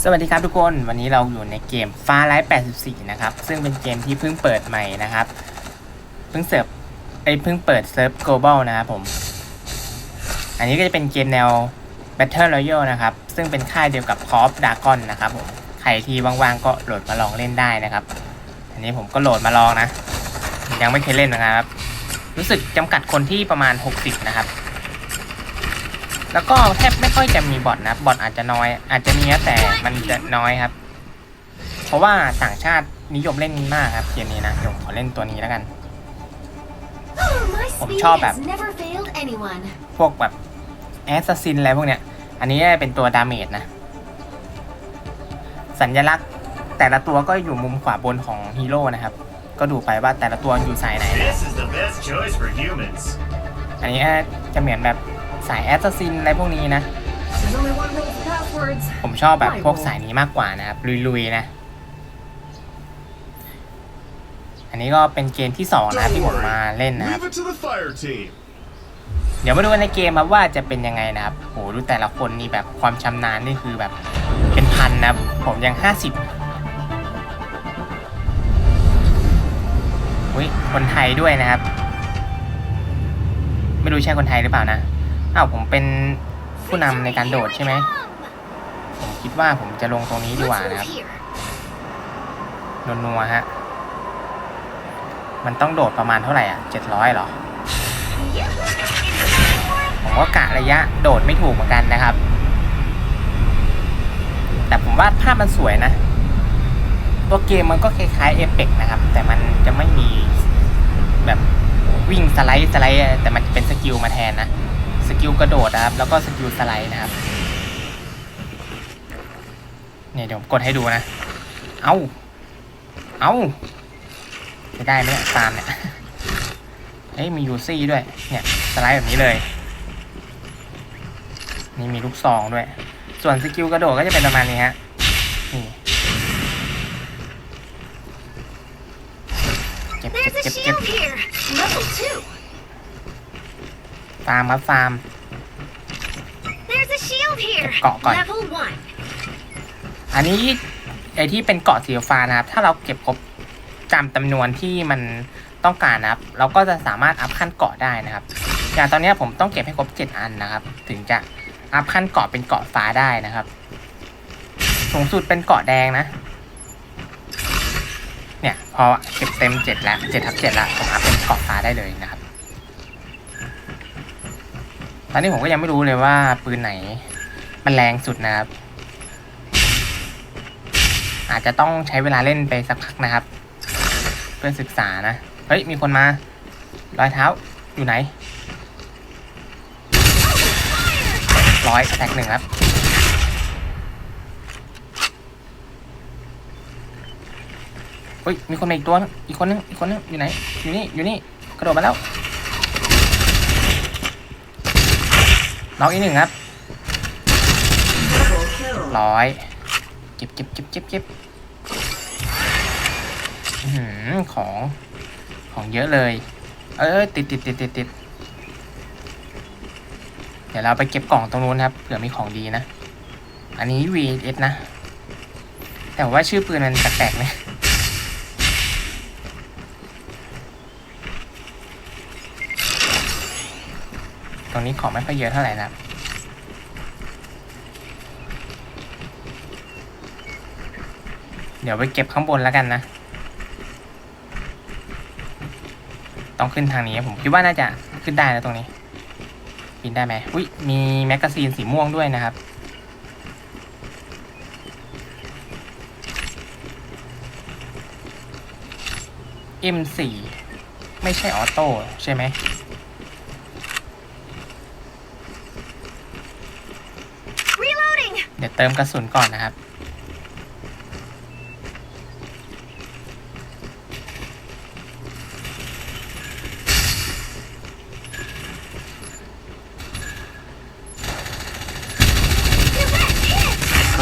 สวัสดีครับทุกคนวันนี้เราอยู่ในเกม Far Light 84 นะครับ ซึ่งเป็นเกมที่เพิ่งเปิดใหม่นะครับ เพิ่งเสิร์ฟไอยเพิ่งเปิดเซิร์ฟ global นะครับผม อันนี้ก็จะเป็นเกมแนว Battle Royale นะครับ ซึ่งเป็นค่ายเดียวกับ Call of Dragon นะครับผม ใครที่ว่างๆ ก็โหลดมาลองเล่นได้นะครับ อันนี้ผมก็โหลดมาลองนะ ยังไม่เคยเล่นนะครับ รู้สึกจำกัดคนที่ประมาณ 60 นะครับ แล้วก็แทบไม่ค่อยจะมีบอทนะบอทอาจจะน้อย อาจจะมีนะแต่มันจะน้อยครับ เพราะว่าต่างชาตินิยมเล่นมากครับเกมนี้นะเดี๋ยวผมขอเล่นตัวนี้แล้วกัน My ผม speed ชอบแบบ has never failed anyone. พวกแบบแอสซัสซินอะไรพวกเนี้ย อันนี้เป็นตัวดาเมจนะ สัญลักษณ์แต่ละตัวก็อยู่มุมขวาบนของฮีโร่นะครับ ก็ดูไปว่าแต่ละตัวอยู่สายไหนนะ This is the best choice for humans. อันนี้จะเหมือนแบบ สายแอสซัสซินอะไรพวกนี้นะ There's only one rule for passwords. ผมชอบแบบพวกสายนี้มากกว่านะครับ ลุยๆนะ อันนี้ก็เป็นเกมที่สองนะครับที่ผมมาเล่นนะครับ Leave it to the fire team. เดี๋ยวมาดูกันในเกมครับว่าจะเป็นยังไงนะครับโหดูแต่ละคนนี่แบบความชำนาญนี่คือแบบเป็นพันนะครับผมยังห้าสิบอุ้ยคนไทยด้วยนะครับ ไม่รู้ใช่คนไทยหรือเปล่านะ อ้าวผมเป็นผู้นำในการโดดใช่ไหม ผมคิดว่าผมจะลงตรงนี้ดีกว่านะครับ move here. นัวๆฮะ มันต้องโดดประมาณเท่าไหร่อะเจ็ดร้อยหรอ ผมก็กะระยะโดดไม่ถูกเหมือนกันนะครับ แต่ผมว่าภาพมันสวยนะ ตัวเกมมันก็คล้ายๆเอเปกนะครับ แต่มันจะไม่มีแบบวิ่งสไลด์สไลด์แต่มันจะเป็นสกิลมาแทนนะ กิลกระโดดนะครับ แล้วก็สกิลสไลด์นะครับ เนี่ยเดี๋ยวผมกดให้ดูนะ เอาเอาจะได้ไหมตามเนี่ยเอ้ยมียูซี่ด้วย เนี่ยสไลด์แบบนี้เลย นี่มีลูกซองด้วย ส่วนสกิลกระโดดก็จะเป็นประมาณนี้ฮะ นี่เก็บเก็บเก็บเก็บ shield here. Level two. ฟาร์มครับฟาร์ม There's a shield here. Got- got it. Level one. อันนี้ไอที่เป็นเกาะสีฟ้านะครับ ถ้าเราเก็บครบจำจำนวนที่มันต้องการนะครับ เราก็จะสามารถอัพขั้นเกาะได้นะครับ อย่างตอนเนี้ยผมต้องเก็บให้ครบเจ็ดอันนะครับ ถึงจะอัพขั้นเกาะเป็นเกาะฟ้าได้นะครับ สูงสุดเป็นเกาะแดงนะ เนี่ยพอเก็บเต็มเจ็ดแล้วเจ็ดทับเจ็ดแล้วผมอัพเป็นเกาะฟ้าได้เลยนะครับ ตอนนี้ผมก็ยังไม่รู้เลยว่าปืนไหน มันแรงสุดนะครับ อาจจะต้องใช้เวลาเล่นไปสักพักนะครับ เพื่อศึกษานะ เฮ้ย มีคนมารอยเท้าอยู่ไหนร้อยแท็กหนึ่งครับเฮ้ย มีคนมาอีกตัว อีกคนนึง อีกคนนึง อยู่ไหน อยู่นี่ อยู่นี่ กระโดดมาแล้ว น้องอีกหนึ่งครับร้อยเก็บเก็บเก็บเก็บเก็บของ ของเยอะเลย เอ้ยติดติดติดติดติดเดี๋ยวเราไปเก็บกล่องตรงนู้นครับเผื่อมีของดีนะ อันนี้ VS นะ แต่ว่าชื่อปืนมันแปลกๆนะ ตรงนี้ของไม่ค่อยเยอะเท่าไหร่นะเดี๋ยวไปเก็บข้างบนแล้วกันนะ ต้องขึ้นทางนี้ผมคิดว่าน่าจะขึ้นได้แล้วตรงนี้ปีนได้ไหมอุ้ยมีแมกกาซีนสีม่วงด้วยนะครับ M4 ไม่ใช่ออโต้ใช่ไหม Reloading. เดี๋ยวเติมกระสุนก่อนนะครับ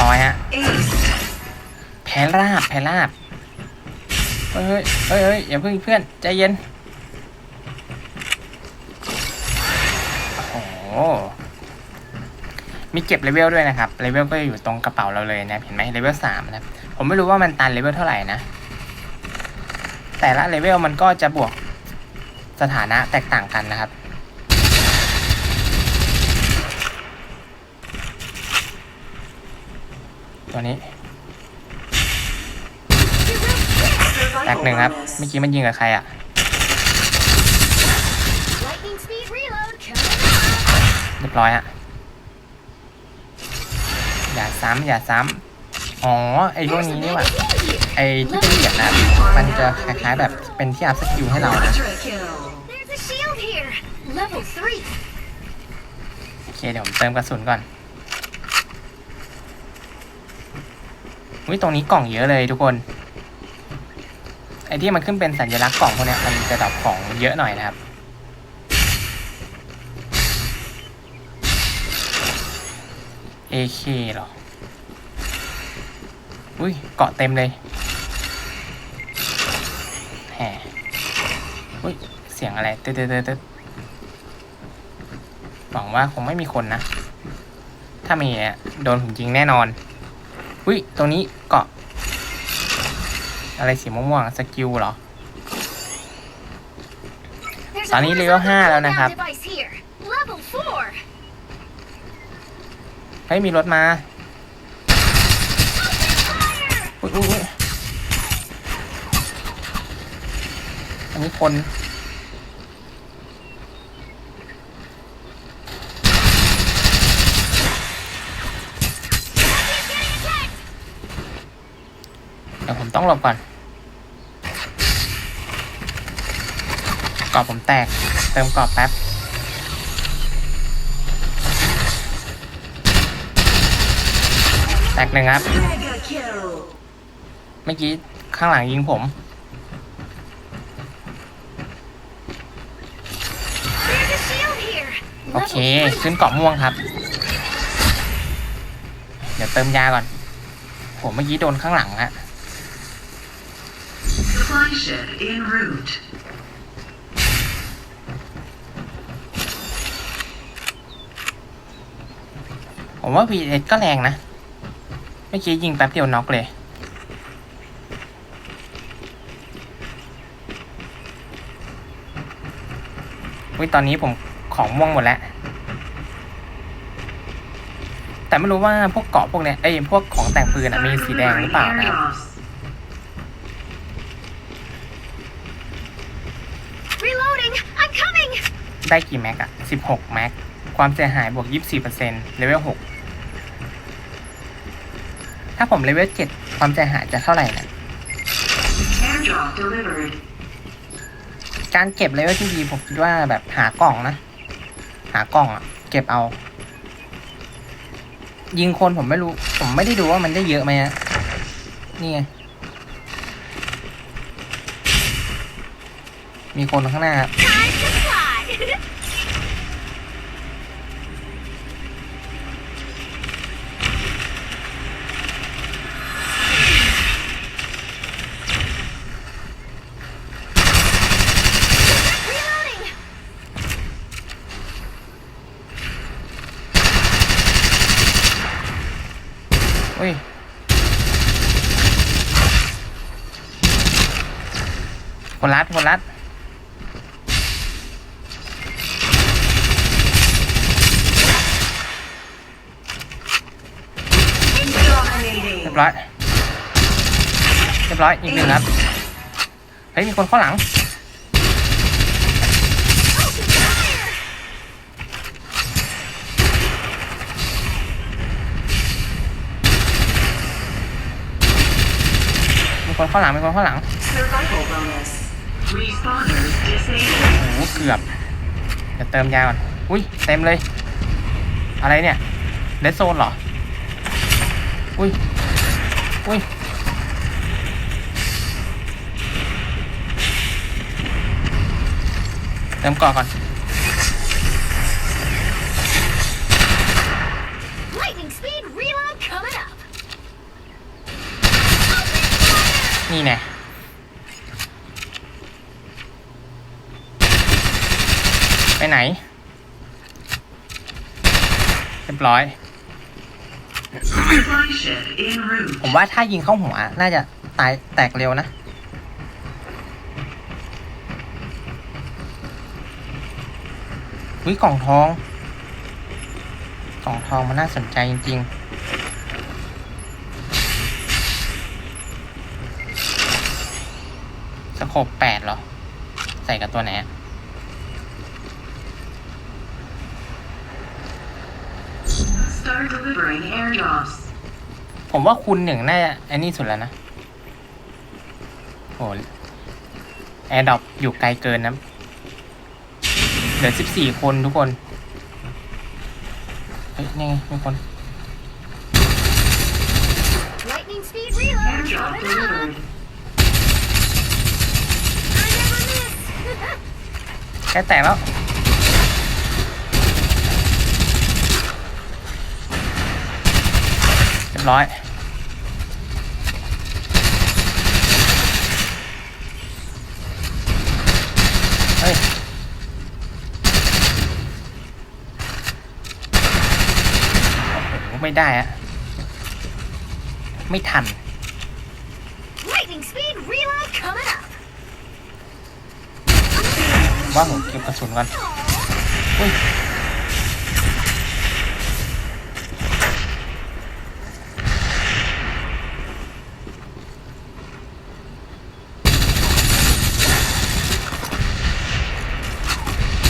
ร้อยฮะแพ้ราบแพ้ราบเฮ้ยเฮ้ยเฮ้ยอย่าเพิ่งเพื่อนใจเย็นโอ้โห มีเก็บเลเวลด้วยนะครับเลเวลก็อยู่ตรงกระเป๋าเราเลยนะครับเห็นไหมเลเวลสามนะครับผมไม่รู้ว่ามันตันเลเวลเท่าไหร่นะ แต่ละเลเวลมันก็จะบวกสถานะแตกต่างกันนะครับตัวนี้แตกหนึ่งครับเมื่อกี้มันยิงกับใครอะ Lightning speed reload coming เรียบร้อยอะ อย่าซ้ำอย่าซ้ำอ๋อไอ้พวก There's a นี้นี่หว่า magazine here. ไอ้ที่เป็นเหรียญนะมันจะคล้ายๆแบบเป็นที่อัพสกิลให้เรานะ There's a shield here. Level three. โอเคเดี๋ยวผมเติมกระสุนก่อนอุ้ยตรงนี้กล่องเยอะเลยทุกคนไอ้ที่มันขึ้นเป็นสัญลักษณ์กล่องพวกเนี้ยมันจะดรอปของเยอะหน่อยนะครับ AK เหรอ อุ้ย เกาะเต็มเลยแหมอุ้ย เสียงอะไรเต๊ดเต๊ดเต๊ดเต๊ดหวังว่าคงไม่มีคนนะ ถ้ามีอะโดนผมยิงแน่นอน อุ้ย ตรงนี้เกาะ อะไรสีม่วงๆสกิลเหรอ There's ตอนนี้ a เลเวล5แล้วนะครับ cooldown device here. Level four. เฮ้ยมีรถมาอุ้ยอุ้ยอันนี้คนเดี๋ยวผมต้องหลบก่อนกรอบผมแตก เติมกรอบแป๊บ แต กหนึ่งครับ เมื่อกี้ข้างหลังยิงผม There's a shield here. โอเค Level three. ขึ้นเกาะม่วงครับ เดี๋ยวเติมยาก่อน ผมเมื่อกี้โดนข้างหลังฮะ Supply ship en route. ผมว่า VS ก็แรงนะ เมื่อกี้ยิงแป๊บเดียวน็อกเลยวิตอนนี้ผมของม่วงหมดแล้ว แต่ไม่รู้ว่าพวกเกาะพวกเนี้ยไอ้ยพวกของแต่งปืนอะมีสีแดงหรือเปล่านะครับ Loss. Reloading. I'm coming. ได้กี่แม็กอะสิบหกแม็ก ความเสียหายบวกยี่สี่เปอร์เซ็นต์เลเวลหก ถ้าผมเลเวลเจ็ดความเสียหายจะเท่าไหร่นะการเก็บเลเวลที่ดีผมคิดว่าแบบหากล่องนะ หากล่องอะเก็บเอา ยิงคนผมไม่รู้ ผมไม่ได้ดูว่ามันได้เยอะไหมอะนี่ไงมีคนข้างหน้าครับ อุ้ยคนรัดคนรัดเรียบร้อย เรียบร้อย อีกหนึ่งครับ เฮ้ย มีคนข้างหลัง คนข้างหลังมีคนข้างหลัง Survival bonus. Respawners disabled. โอ้โหเกือบเดี๋ยวเติมยาก่อนอุ้ยเต็มเลย อะไรเนี่ยเลสโซนเหรออุ้ยอุ้ยเติมก่อนก่อน นี่น่ไปไหน เรียบร้อย ผมว่าถ้ายิงเข้าหัว น่าจะตายแตกเร็วนะ วิกล่องทอง กล่องทองมันน่าสนใจจริง ๆ สโคปแปดเหรอ ใส่กับตัวไหนอะ Start delivering airdrops. ผมว่าคุณหนึ่งน่าจะไอ้นี่สุดแล้วนะโอ้แอร์ดอปอยู่ไกลเกินนะเหลือสิบสี่คนทุกคน เฮ้ย นี่ไงมีคน ใกล้แตกแล้ว เรียบร้อยเฮ้ยโอ้โหไม่ได้อะไม่ทัน ว่าผมเก็บกระสุนก่อนอุ้ย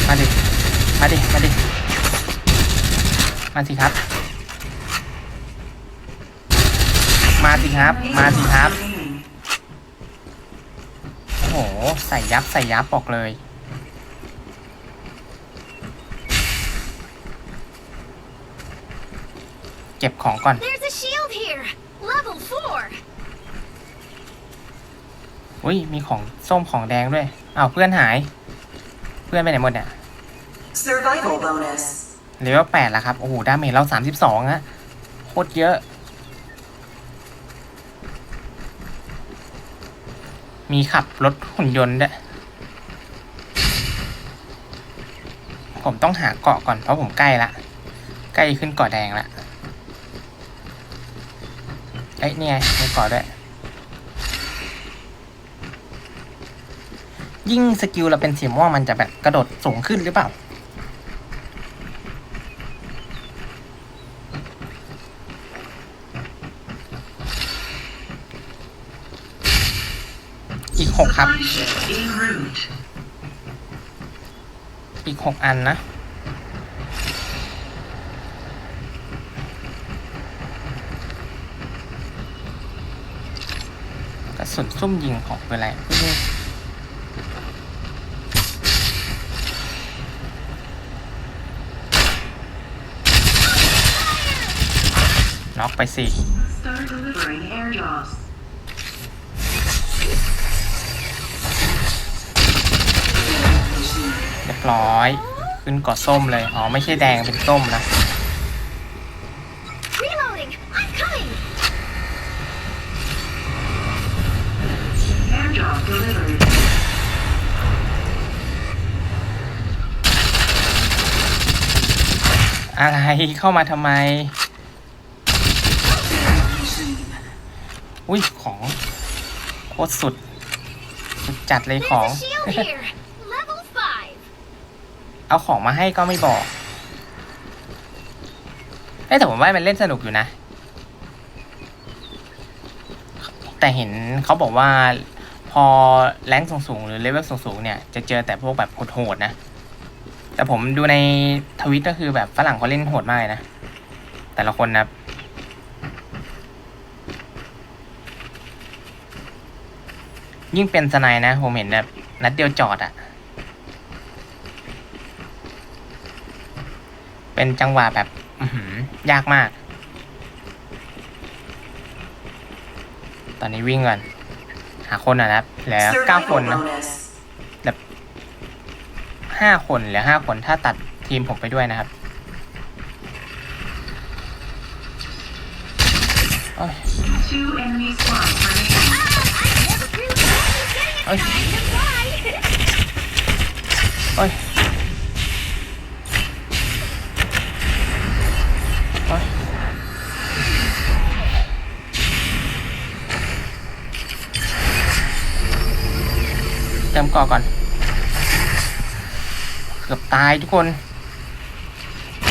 มาดิ มาดิ มาดิ มาสิครับ มาสิครับ มาสิครับ โอ้โห ใส่ยับ ใส่ยับบอกเลย เก็บของก่อน There's a shield here. Level four. อุ้ยมีของส้มของแดงด้วยอ้าวเพื่อนหาย เพื่อนไปไหนหมดเนี่ย Survival bonus. เลเวลแปดแล้วครับ โอ้โห ดาเมจเราสามสิบสองอะโคตรเยอะ มีขับรถหุ่นยนต์ด้วยผมต้องหาเกาะก่อนเพราะผมใกล้ละ ใกล้ขึ้นเกาะแดงละ เอ้ยนี่ไงมีเกาะด้วย ยิ่งสกิลเราเป็นสีม่วงมันจะแบบกระโดดสูงขึ้นหรือเปล่า อีกหกครับ อีกหกอันนะ กระ สุนซุ่มยิงของเป็นอะไรนี่น็อกไปสิเรียบร้อย ขึ้นเกาะส้มเลย อ๋อ ไม่ใช่แดงเป็นส้มนะ Airdrop delivered. อะไรเข้ามาทำไมอุ้ยของ โคตรสุด สุดจัดเลย There's ของ a shield here. Level five. เอาของมาให้ก็ไม่บอกเอ้ยแต่ผมว่ามันเล่นสนุกอยู่นะ แต่เห็นเขาบอกว่า พอแรงสูงๆ หรือเลเวลสูงๆ เนี่ย จะเจอแต่พวกแบบโหดๆนะ แต่ผมดูในทวิตก็คือแบบฝรั่งเขาเล่นโหดมากเลยนะ แต่ละคนนะยิ่งเป็นสไนด์นะ ผมเห็นแบบนัดเดียวจอดอะเป็นจังหวะแบบยากมาก ตอนนี้วิ่งก่อน หาคนอะนะครับเหลือเก้าคนนะ bonus. ห้าคนเหลือห้าคนถ้าตัดทีมผมไปด้วยนะครับโอ้ย Two enemy squads remaining. Ah, I never grew up. Ôi. Getting it time to fly. โอ้ยโอ้ย เติมกาะก่อน เกือบตายทุกคน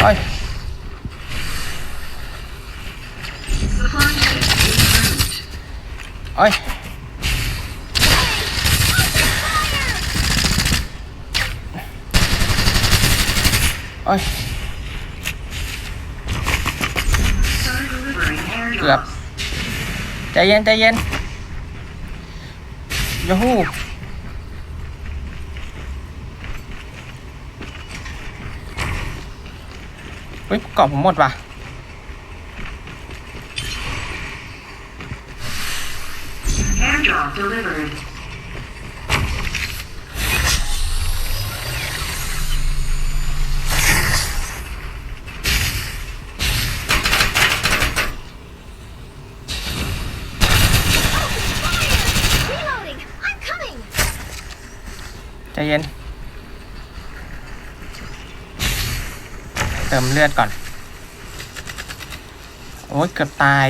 โอ้ยโอ้ยโอ้ยเกือบ ใจเย็น ใจเย็นยูฮู เฮ้ยเกาะผมหมดว่ะ Airdrop delivered. Reloading! I'm coming! ใจเย็น เติมเลือดก่อน โอ้ยเกือบตาย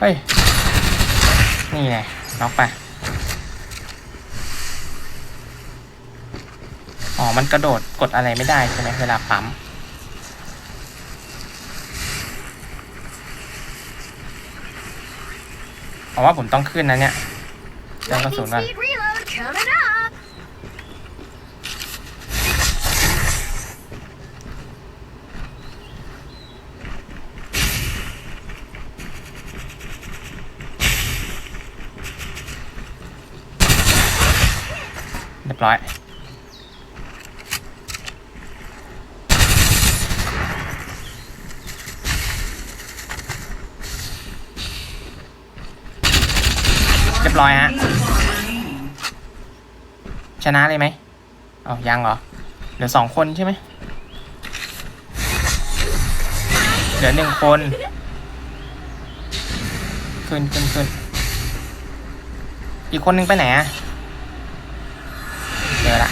เฮ้ย นี่ไงน็อกไป อ๋อ มันกระโดดกดอะไรไม่ได้ใช่ไหมเวลาปั๊ม เพราะว่าผมต้องขึ้นนะเนี่ยเติมกระสุนก่อน ร้อยเรียบร้อยฮะ ชนะเลยไหมอ๋อยังเหรอ เหลือสองคนใช่ไหมเหลือหนึ่งคน ขึ้นขึ้นขึ้นอีกคนนึงไปไหนอะเจอละ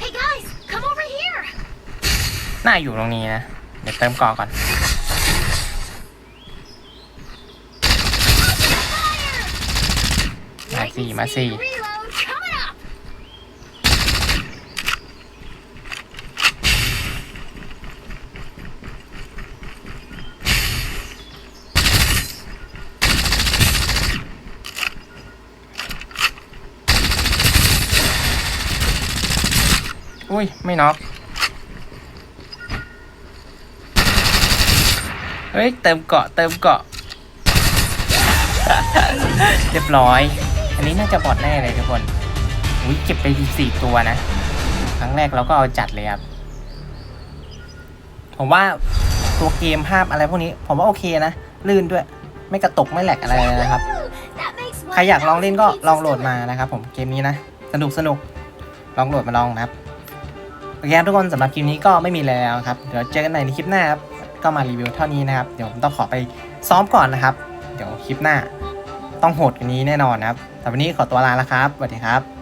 Hey guys, come over here! น่าอยู่ตรงนี้นะ เดี๋ยวเติมกาะก่อน มาสิ Lightning มาสิ speed reload coming up! อุ้ย ไม่น็อก เฮ้ย เติมเกาะ เติมเกาะ เรียบร้อย อันนี้น่าจะบอดแน่เลยทุกคน อุ้ยเก็บไปสี่ตัวนะ ครั้งแรกเราก็เอาจัดเลยครับ ผมว่าตัวเกมภาพอะไรพวกนี้ ผมว่าโอเคนะ ลื่นด้วย ไม่กระตกไม่แหลกอะไรเลยนะครับ ใครอยากลองเล่นก็ลองโหลดมานะครับผมเกมนี้นะ สนุกสนุกลองโหลดมาลองนะครับโอเคครับทุกคนสำหรับคลิปนี้ก็ไม่มีแล้วครับ เดี๋ยวเจอกันใหม่ในคลิปหน้าครับ ก็มารีวิวเท่านี้นะครับ เดี๋ยวผมต้องขอไปซ้อมก่อนนะครับ เดี๋ยวคลิปหน้า ต้องโหดกว่านี้แน่นอนนะครับแต่วันนี้ขอตัวลาแล้วครับสวัสดีครับ